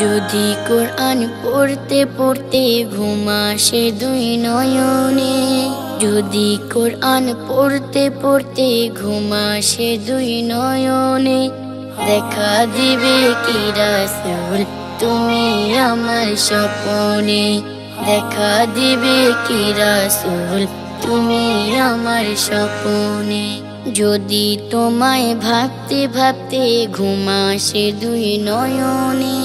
যদি কোরআন পড়তে পড়তে ঘুমাসে দুই নয়নে, যদি কোরআন পড়তে পড়তে ঘুমাসে দুই নয়নে, দেখা দিবে কি রাসূল তুমি আমার স্বপনে, দেখা দিবে কি রাসূল তুমি আমার স্বপনে। যদি তোমায় ভাবতে ভাবতে ঘুমাসে দুই নয়নে,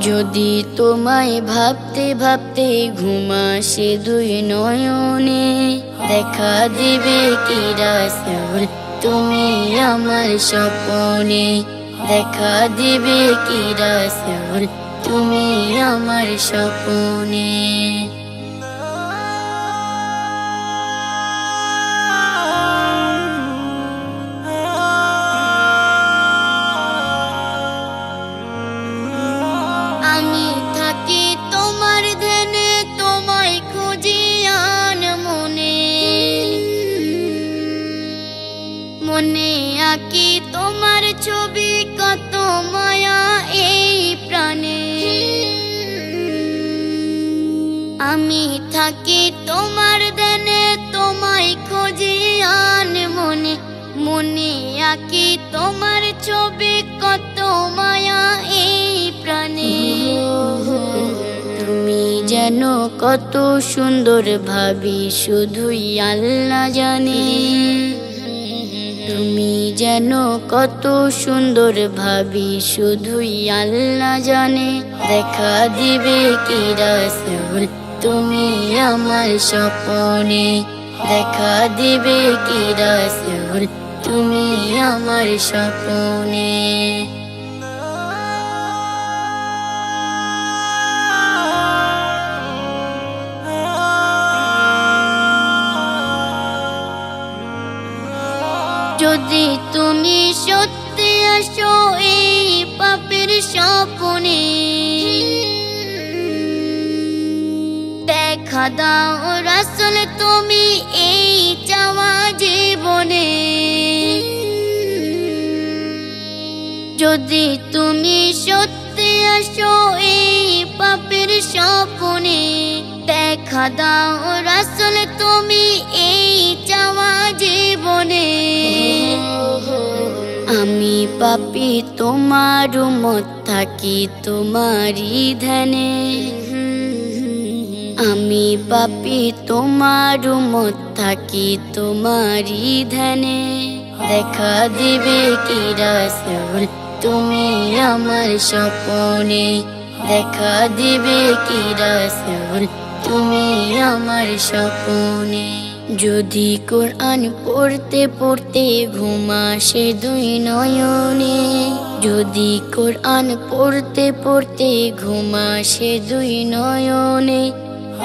যদি তোমায় ভাবতে ভাবতে ঘুমাসে দুই নয়নে, দেখা দিবে কি রাসূল তুমি আমার স্বপনে, দেখা দিবে কি রাসূল তুমি আমার স্বপনে। আঁকি তোমার ছবি কত মায়া এই প্রাণে। তুমি যেন কত সুন্দর ভাবি, শুধুই আল্লাহ জানে। তুমি যেন কত সুন্দর ভাবি, শুধুই আল্লাহ জানে। দেখা দিবে কি রাসূল, তুমি আমার স্বপনে। দেখা দিবে কি রাসূল তুমি আমার স্বপনে। যদি তুমি সত্যি আসো এই পাপের স্বপনে, দেখা দাও রাসল তুমি এই চাওয়া জীবনে। যদি তুমি সত্যি আসো এই পাপের স্বপনে, দেখা দাও রাসল তুমি এই চাওয়া জীবনে। আমি পাপি তোমার মত, থাকি তোমারই ধ্যানে। আমি পাপি তোমার মত, থাকি তোমারই ধ্যানে। দেখা দিবে কি রাসূল? তুমি আমার স্বপনে দেখা দিবে কি রাসূল? তুমি আমার স্বপনে। যদি কোরআন পড়তে পড়তে ঘুমাসে দুই নয়নে, যদি কোরআন পড়তে পড়তে ঘুমাসে দুই নয়নে,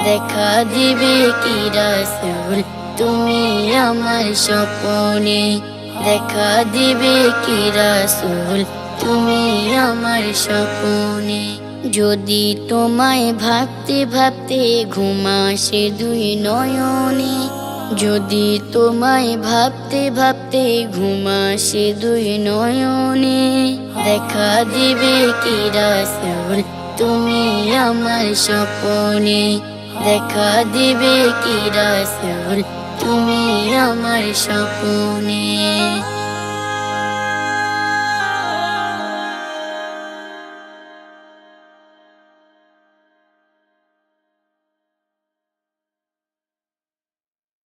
দেখা দিবে কি রাসূল? তুমি আমার স্বপনে। দেখা দিবে কি রাসূল? তুমি আমার স্বপনে। যদি তোমায় ভাবতে ভাবতে ঘুমাসে দুই নয়নে। যদি তোমায় ভাবতে ভাবতে ঘুমাসে দুই নয়নে। দেখা দিবে কি রাসূল? তুমি আমার স্বপনে। দেখা দিবে কি রাসূল? তুমি আমার স্বপ্নে।